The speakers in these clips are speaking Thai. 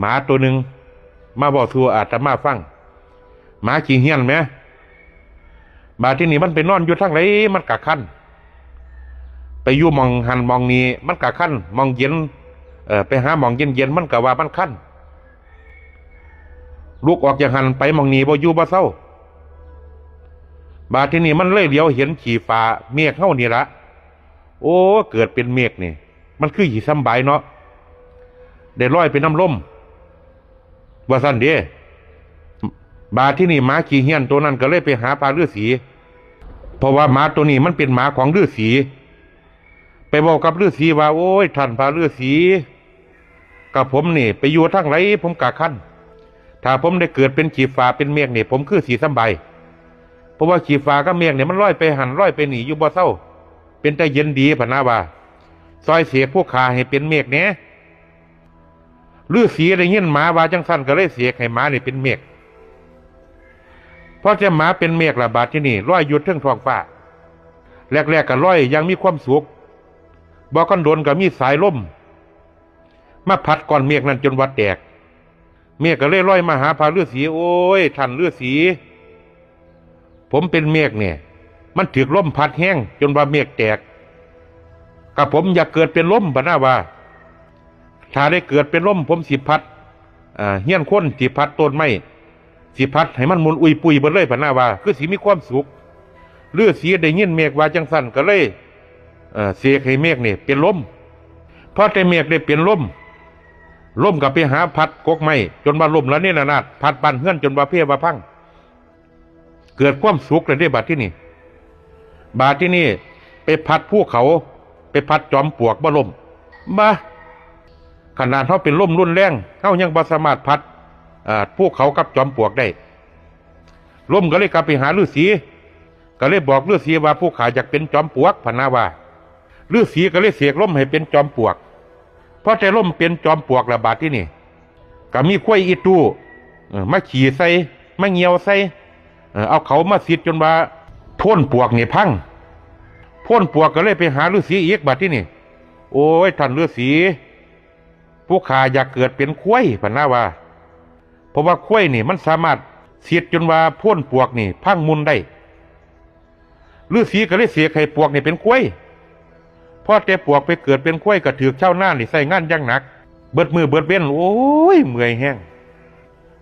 หมาตัวหนึ่งมาบอกสู่อาตมาฟังหมาขี้เหี้ยนไหมบาดที่นี่มันไปนอนอยู่ทั้งไรมันกะคันไปยู่มองหันมองนี้มันกะคันมองเย็นเออไปหามองเย็นเย็นมันกะว่ามันคันลูกออกจากหันไปมองนี้บ่ยู่บ่เศร้า บาดที่นี่มันเลยเดียวเห็นขี่ฟ้าเมฆเข้านี่ละโอ้ เกิดเป็นเมฆนี่ มันคือหีสำบายเนาะได้ลอยไปน้ำล่ม ว่าสั้นเด้บาที่นี่หมาขี่เฮียนตัวนั้นก็เลยไปหาปลาฤาษีเพราะว่าหมาตัวนี้มันเป็นหมาของฤาษีไปบอกกับฤาษีว่าโอ้ยท่านพระฤาษีกับผมนี่ ไปอยู่ทั้งไรผมกะขั้นถ้าผมได้เกิดเป็นขีฟ้าเป็นเมฆนี่ผมคือสีสำบายเพราะว่าขีฟ้ากับเมฆเนี่ยมันลอยไปหันลอยไปหนีอยู่บ่เศร้า เป็นแต่เย็นดีพนาว่า ซอยเสียผู้ขาให้เป็นเมฆเนี้ย ลือสีได้ยินหมาว่าจังสั้นก็เลยเสียให้หมานี่เป็นเมฆเพราะจะหมาเป็นเมฆระบาดที่นี่ลอยหยุดเทิงท้องฟ้าแรกๆก็ลอยยังมีความสุขบอกกันโดนก็มีสายลมมาพัดก่อนเมฆนั้นจนวัดแตก เมฆก็เลยลอยมาหาพระฤาษีโอ้ยท่านฤาษีผมเป็นเมฆเนี่ย มันถือล่มพัดแห้งจนว่าเมฆแตกกับผมอยากเกิดเป็นล่มปะนาว่า ถ้าได้เกิดเป็นล่มผมสิพัดเฮี้ยนค้นสิพัดต้นไม้สิพัดให้มันมุนอุยปุยเบดเลยปะนหน้าว่า คือสิมีความสุขเลือดสีได้ยินเมฆว่าจังสันก็เลยเอ่อเสกให้เมฆเนี่ยเป็นลมพอแต่เมฆได้เป็นลมลมกับไปหาพัดกกไม้จนว่าลมแล้วเนี่นานาดพัดปันเฮื่อนจนว่าเพียว่าพัง เกิดความสุขเลยได้บาดที่นี่ บาดที่นี่ ไปพัดภูเขา ไปพัดจอมปลวกบ่ลมบ้า ขนาดเขาเป็นล่มรุ่นแรงเขายังบ่สามารถพัดอ่าภูเขากับจอมปลวกได้ล่มก็เลยกลับไปหาฤาษีก็เลยบอกฤาษีว่าผู้ขาอยากเป็นจอมปลวกพนาว่าฤาษีก็เลยเสกล่มให้เป็นจอมปลวกเพราะแต่ล่มเป็นจอมปลวกระบาดที่นี่ก็มีข้วยอีตู้มาขี่ใส่มาเงียวใส่เอาเขามาสิดจนว่าพ่นปลวกนี่พังพ่นปวกก็เลยไปหาฤาษีอีกบัดที่นี่ โอ้ยท่านฤาษี ผู้ขาอยากเกิดเป็นข้วยพันนาว่า เพราะว่าข้วยนี่มันสามารถเสียดจนว่าพ่นปวกนี่พังมุนได้ฤาษีก็เลยเสียกให้ปวกนี่เป็นข้วยพ่อแต่ปวกไปเกิดเป็นข้วยก็ถือเช่าหน้านี่ใส่งานยังหนัก เบิดมือเบิดเว้นโอ้ยเมื่อยแห้ง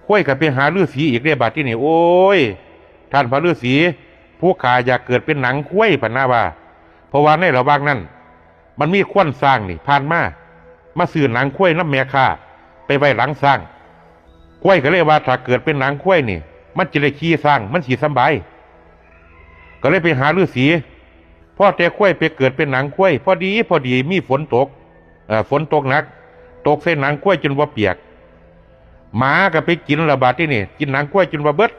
ข้วยก็ไปหาฤาษีอีกได้บัดที่นี่โอ้ยท่านพระฤาษีผู้ขาอยากเกิดเป็นหนังข้วยพันนาว่า เพราะว่าในระหว่างนั้นมันมีควันสร้างนี่ผ่านมา มาซื้อหนังข้วยน้ำแม่ค่าไปไว้หลังสร้างข้วยก็เลยว่าถ้าเกิดเป็นหนังข้วยนี่ มันจะเลยขี้สร้างมันสีสบายก็เลยไปหาฤาษีพ่อแต่ข้วยไปเกิดเป็นหนังข้วยพอดีพอดีมีฝนตกฝนตกหนัก ตกเส้นหนังข้วยจนว่าเปียกหมาก็ไปกินระบาดที่นี่กินหนังข้วยจนว่าเบิด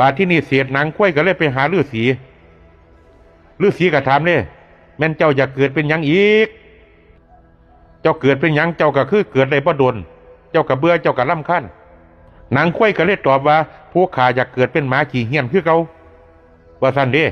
บาดที่นี่เศษหนังข้วยก็เลยไปหาฤาษีฤาษีก็ถามเลยแม่นเจ้าอยากเกิดเป็นยังอีก เจ้าเกิดเป็นยังเจ้าก็คือเกิดในบ่ดนเจ้าก็เบื่อเจ้าก็ล่ำขั้นนางข้ยก็เลยตอบว่าผู้ขาอยากเกิดเป็นหมาขี่เหี้ยนคือเขาว่าสันเด้